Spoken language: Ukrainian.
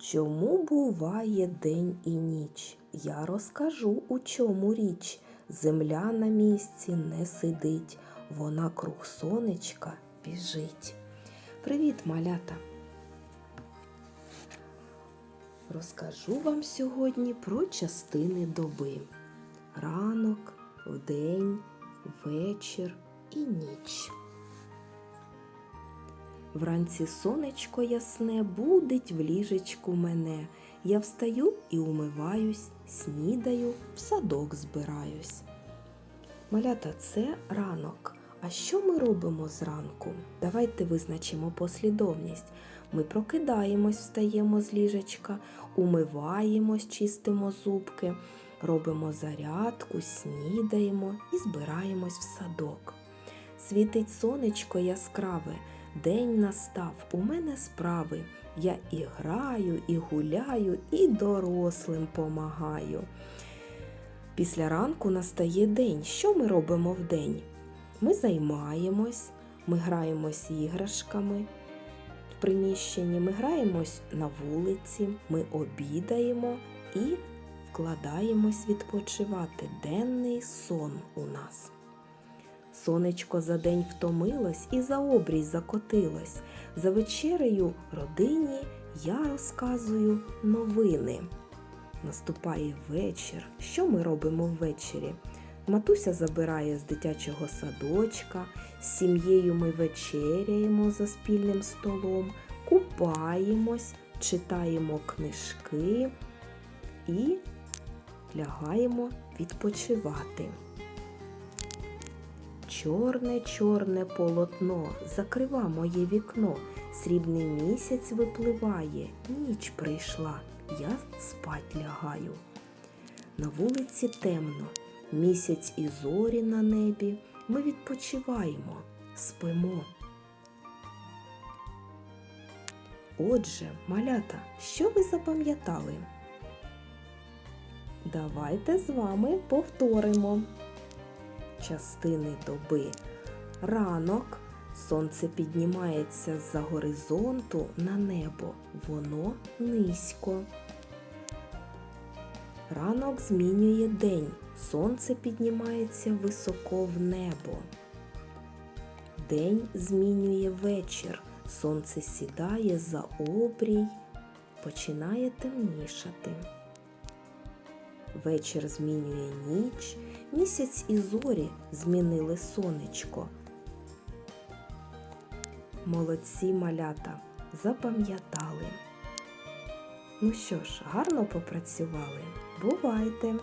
Чому буває день і ніч? Я розкажу, у чому річ. Земля на місці не сидить, вона круг сонечка біжить. Привіт, малята! Розкажу вам сьогодні про частини доби. Ранок, вдень, вечір і ніч. Вранці сонечко ясне будить в ліжечку мене. Я встаю і умиваюсь, снідаю, в садок збираюсь. Малята, це ранок. А що ми робимо зранку? Давайте визначимо послідовність. Ми прокидаємось, встаємо з ліжечка, умиваємось, чистимо зубки, робимо зарядку, снідаємо і збираємось в садок. Світить сонечко яскраве, день настав, у мене справи. Я і граю, і гуляю, і дорослим помагаю. Після ранку настає день. Що ми робимо вдень? Ми займаємось, ми граємось іграшками в приміщенні, ми граємось на вулиці, ми обідаємо і вкладаємось відпочивати. Денний сон у нас. Сонечко за день втомилось і за обрій закотилось. За вечерею родині я розказую новини. Наступає вечір. Що ми робимо ввечері? Матуся забирає з дитячого садочка, з сім'єю ми вечеряємо за спільним столом, купаємось, читаємо книжки і лягаємо відпочивати. Чорне, чорне полотно закрива моє вікно, срібний місяць випливає, ніч прийшла, я спать лягаю. На вулиці темно, місяць і зорі на небі. Ми відпочиваємо, спимо. Отже, малята, що ви запам'ятали? Давайте з вами повторимо частини доби. Ранок сонце піднімається з-за горизонту на небо. Воно низько. Ранок змінює день. Сонце піднімається високо в небо. День змінює вечір. Сонце сідає за обрій, починає темнішати. Вечір змінює ніч, місяць і зорі змінили сонечко. Молодці малята запам'ятали. Ну що ж, гарно попрацювали. Бувайте!